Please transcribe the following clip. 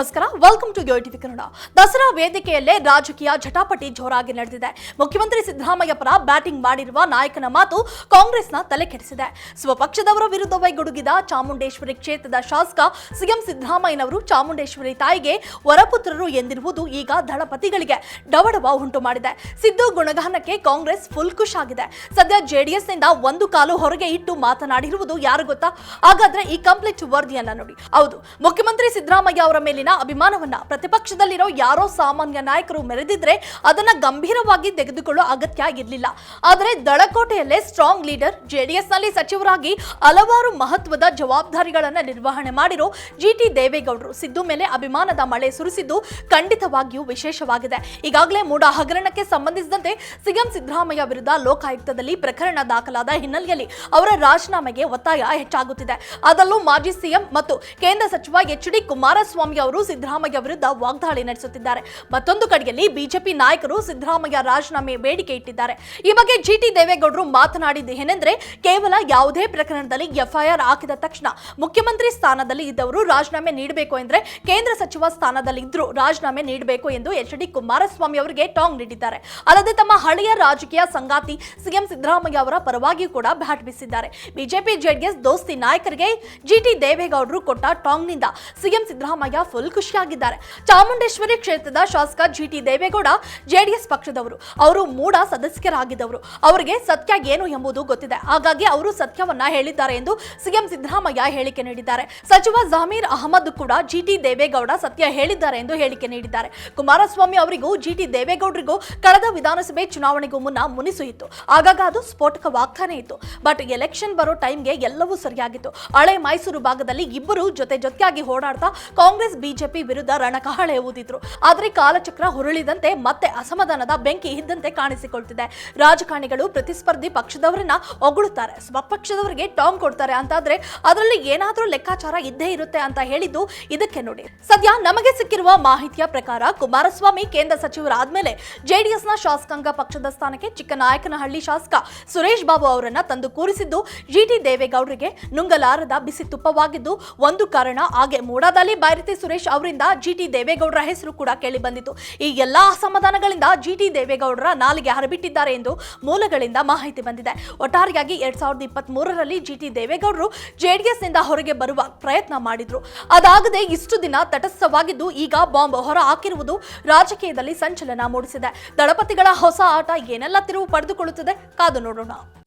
ನಮಸ್ಕಾರ. Welcome to TV Kannada. Dasara ವೇದಿಕೆಯಲ್ಲೇ ರಾಜಕೀಯ ಜಟಾಪಟಿ ಜೋರಾಗಿ ನಡೆದಿದೆ. ಮುಖ್ಯಮಂತ್ರಿ ಸಿದ್ದರಾಮಯ್ಯ ಪರ ಬ್ಯಾಟಿಂಗ್ ಮಾಡಿರುವ ನಾಯಕನ ಮಾತು ಕಾಂಗ್ರೆಸ್ನ ತಲೆ ಕೆಡಿಸಿದೆ. ಸ್ವಪಕ್ಷದವರ ವಿರುದ್ಧವೇ ಗುಡುಗಿದ ಚಾಮುಂಡೇಶ್ವರಿ ಕ್ಷೇತ್ರದ ಶಾಸಕ ಸಿಎಂ ಸಿದ್ದರಾಮಯ್ಯನವರು ಚಾಮುಂಡೇಶ್ವರಿ ತಾಯಿಗೆ ವರಪುತ್ರರು ಎಂದಿರುವುದು ಈಗ ದಳಪತಿಗಳಿಗೆ ಡವಡವ ಉಂಟು ಮಾಡಿದೆ. ಸಿದ್ದು ಗುಣಗಾನಕ್ಕೆ ಕಾಂಗ್ರೆಸ್ ಫುಲ್ ಖುಷ್ ಆಗಿದೆ ಸದ್ಯ ಜೆಡಿಎಸ್ನಿಂದ ಒಂದು ಕಾಲು ಹೊರಗೆ ಇಟ್ಟು ಮಾತನಾಡಿರುವುದು ಯಾರು ಗೊತ್ತಾ? ಹಾಗಾದ್ರೆ ಈ ಕಂಪ್ಲೀಟ್ ವರದಿಯನ್ನ ನೋಡಿ. ಹೌದು, ಮುಖ್ಯಮಂತ್ರಿ ಸಿದ್ದರಾಮಯ್ಯ ಅವರ ಮೇಲಿನ ಅಭಿಮಾನವನ್ನ ಪ್ರತಿಪಕ್ಷದಲ್ಲಿರೋ ಯಾರೋ ಸಾಮಾನ್ಯ ನಾಯಕರು ಮೆರೆದಿದ್ರೆ ಅದನ್ನ ಗಂಭೀರವಾಗಿ ತೆಗೆದುಕೊಳ್ಳೋ ಅಗತ್ಯ ಇರಲಿಲ್ಲ. ಆದರೆ ದಳಕೋಟೆಯಲ್ಲೇ ಸ್ಟ್ರಾಂಗ್ ಲೀಡರ್ ಜೆಡಿಎಸ್ನಲ್ಲಿ ಸಚಿವರಾಗಿ ಹಲವಾರು ಮಹತ್ವದ ಜವಾಬ್ದಾರಿಗಳನ್ನ ನಿರ್ವಹಣೆ ಮಾಡಿರೋ ಜಿಟಿ ದೇವೇಗೌಡರು ಸಿದ್ದು ಮೇಲೆ ಅಭಿಮಾನದ ಮಳೆ ಸುರಿಸಿದ್ದು ಖಂಡಿತವಾಗಿಯೂ ವಿಶೇಷವಾಗಿದೆ. ಈಗಾಗಲೇ ಮೂಡ ಹಗರಣಕ್ಕೆ ಸಂಬಂಧಿಸಿದಂತೆ ಸಿಎಂ ಸಿದ್ದರಾಮಯ್ಯ ವಿರುದ್ಧ ಲೋಕಾಯುಕ್ತದಲ್ಲಿ ಪ್ರಕರಣ ದಾಖಲಾದ ಹಿನ್ನೆಲೆಯಲ್ಲಿ ಅವರ ರಾಜೀನಾಮೆಗೆ ಒತ್ತಾಯ ಹೆಚ್ಚಾಗುತ್ತಿದೆ. ಅದರಲ್ಲೂ ಮಾಜಿ ಸಿಎಂ ಮತ್ತು ಕೇಂದ್ರ ಸಚಿವ ಎಚ್ ಡಿ ಕುಮಾರಸ್ವಾಮಿ ಅವರು ಸಿದ್ದರಾಮಯ್ಯ ವಿರುದ್ಧ ವಾಗ್ದಾಳಿ ನಡೆಸುತ್ತಿದ್ದಾರೆ. ಮತ್ತೊಂದು ಕಡೆಯಲ್ಲಿ ಬಿಜೆಪಿ ನಾಯಕರು ಸಿದ್ದರಾಮಯ್ಯ ರಾಜೀನಾಮೆ ಬೇಡಿಕೆ ಇಟ್ಟಿದ್ದಾರೆ. ಈ ಬಗ್ಗೆ ಜಿಟಿ ದೇವೇಗೌಡರು ಮಾತನಾಡಿದ್ದು ಏನೆಂದ್ರೆ, ಕೇವಲ ಯಾವುದೇ ಪ್ರಕರಣದಲ್ಲಿ ಎಫ್ಐಆರ್ ಹಾಕಿದ ತಕ್ಷಣ ಮುಖ್ಯಮಂತ್ರಿ ಸ್ಥಾನದಲ್ಲಿ ಇದ್ದವರು ರಾಜೀನಾಮೆ ನೀಡಬೇಕು ಎಂದ್ರೆ, ಕೇಂದ್ರ ಸಚಿವ ಸ್ಥಾನದಲ್ಲಿ ಇದ್ರು ರಾಜೀನಾಮೆ ನೀಡಬೇಕು ಎಂದು ಎಚ್ ಡಿ ಕುಮಾರಸ್ವಾಮಿ ಅವರಿಗೆ ಟಾಂಗ್ ನೀಡಿದ್ದಾರೆ. ಅಲ್ಲದೆ ತಮ್ಮ ಹಳೆಯ ರಾಜಕೀಯ ಸಂಗಾತಿ ಸಿಎಂ ಸಿದ್ದರಾಮಯ್ಯ ಅವರ ಪರವಾಗಿ ಕೂಡ ಬ್ಯಾಟ್ ಬೀಸಿದ್ದಾರೆ. ಬಿಜೆಪಿ ಜೆಡಿಎಸ್ ದೋಸ್ತಿ ನಾಯಕರಿಗೆ ಜಿಟಿ ದೇವೇಗೌಡರು ಕೊಟ್ಟ ಟಾಂಗ್ನಿಂದ ಸಿಎಂ ಸಿದ್ದರಾಮಯ್ಯ ಫುಲ್ ಖುಷಿಯಾಗಿದ್ದಾರೆ. ಚಾಮುಂಡೇಶ್ವರಿ ಕ್ಷೇತ್ರದ ಶಾಸಕ ಜಿಟಿ ದೇವೇಗೌಡ, ಜೆಡಿಎಸ್ ಪಕ್ಷದವರು, ಅವರು ಮೂಡ ಸದಸ್ಯರಾಗಿದ್ದವರು. ಅವರಿಗೆ ಸತ್ಯ ಏನು ಎಂಬುದು ಗೊತ್ತಿದೆ. ಹಾಗಾಗಿ ಅವರು ಸತ್ಯವನ್ನ ಹೇಳಿದ್ದಾರೆ ಎಂದು ಸಿಎಂ ಸಿದ್ದರಾಮಯ್ಯ ಹೇಳಿಕೆ ನೀಡಿದ್ದಾರೆ. ಸಚಿವ ಜಮೀರ್ ಅಹಮದ್ ಕೂಡ ಜಿಟಿ ದೇವೇಗೌಡ ಸತ್ಯ ಹೇಳಿದ್ದಾರೆ ಎಂದು ಹೇಳಿಕೆ ನೀಡಿದ್ದಾರೆ. ಕುಮಾರಸ್ವಾಮಿ ಅವರಿಗೂ, ಜಿಟಿ ದೇವೇಗೌಡರಿಗೂ ಕಳೆದ ವಿಧಾನಸಭೆ ಚುನಾವಣೆಗೂ ಮುನ್ನ ಮುನಿಸು ಇತ್ತು. ಆಗಾಗ ಅದು ಸ್ಫೋಟಕವಾಗ್ತಾನೆ ಇತ್ತು. ಬಟ್ ಎಲೆಕ್ಷನ್ ಬರೋ ಟೈಮ್ಗೆ ಎಲ್ಲವೂ ಸರಿಯಾಗಿತ್ತು. ಹಳೆ ಮೈಸೂರು ಭಾಗದಲ್ಲಿ ಇಬ್ಬರು ಜೊತೆ ಜೊತೆಯಾಗಿ ಓಡಾಡ್ತಾ ಕಾಂಗ್ರೆಸ್ ಬಿಜೆಪಿ ವಿರುದ್ಧ ರಣಕಹಳೆ ಊದಿದ್ರು. ಆದ್ರೆ ಕಾಲಚಕ್ರ ಹುರುಳಿದಂತೆ ಮತ್ತೆ ಅಸಮಾಧಾನದ ಬೆಂಕಿ ಇದ್ದಂತೆ ಕಾಣಿಸಿಕೊಳ್ತಿದೆ. ರಾಜಕಾರಣಿಗಳು ಪ್ರತಿಸ್ಪರ್ಧಿ ಪಕ್ಷದವರನ್ನ ಒಗಳುತ್ತಾರೆ ಸ್ವಪಕ್ಷದವರಿಗೆ ಟಾಂಗ್ ಕೊಡ್ತಾರೆ ಅಂತಾದ್ರೆ ಅದರಲ್ಲಿ ಏನಾದ್ರೂ ಲೆಕ್ಕಾಚಾರ ಇದ್ದೇ ಇರುತ್ತೆ ಅಂತ ಹೇಳಿದ್ದು ಇದಕ್ಕೆ ನೋಡಿ. ಸದ್ಯ ನಮಗೆ ಸಿಕ್ಕಿರುವ ಮಾಹಿತಿಯ ಪ್ರಕಾರ ಕುಮಾರಸ್ವಾಮಿ ಕೇಂದ್ರ ಸಚಿವರಾದ್ಮೇಲೆ ಜೆಡಿಎಸ್ನ ಶಾಸಕಾಂಗ ಪಕ್ಷದ ಸ್ಥಾನಕ್ಕೆ ಚಿಕ್ಕನಾಯಕನಹಳ್ಳಿ ಶಾಸಕ ಸುರೇಶ್ ಬಾಬು ಅವರನ್ನ ತಂದು ಕೂರಿಸಿದ್ದು ಜಿಟಿ ದೇವೇಗೌಡರಿಗೆ ನುಂಗಲಾರದ ಬಿಸಿ ತುಪ್ಪವಾಗಿದ್ದು ಒಂದು ಕಾರಣ, ಹಾಗೆ ಮೂಡಾದಲ್ಲಿ ಬೈರತಿ ಸುರೇಶ್ ಅವರಿಂದ ಜಿಟಿ ದೇವೇಗೌಡರ ಹೆಸರು ಕೂಡ ಕೇಳಿ ಬಂದಿತ್ತು. ಈ ಎಲ್ಲಾ ಅಸಮಾಧಾನಗಳಿಂದ ಜಿಟಿ ದೇವೇಗೌಡರ ನಾಲಿಗೆ ಹರಬಿಟ್ಟಿದ್ದಾರೆ ಎಂದು ಮೂಲಗಳಿಂದ ಮಾಹಿತಿ ಬಂದಿದೆ. ಒಟ್ಟಾರೆಯಾಗಿ ಎರಡ್ ಸಾವಿರದ ಇಪ್ಪತ್ತ್ ಮೂರರಲ್ಲಿ ಜಿಟಿ ದೇವೇಗೌಡರು ಜೆಡಿಎಸ್ನಿಂದ ಹೊರಗೆ ಬರುವ ಪ್ರಯತ್ನ ಮಾಡಿದ್ರು. ಅದಾಗದೆ ಇಷ್ಟು ದಿನ ತಟಸ್ಥವಾಗಿದ್ದು ಈಗ ಬಾಂಬ್ ಹೊರ ಹಾಕಿರುವುದು ರಾಜಕೀಯದಲ್ಲಿ ಸಂಚಲನ ಮೂಡಿಸಿದೆ. ದಳಪತಿಗಳ ಹೊಸ ಆಟ ಏನೆಲ್ಲ ತಿರುವು ಪಡೆದುಕೊಳ್ಳುತ್ತದೆ ಕಾದು ನೋಡೋಣ.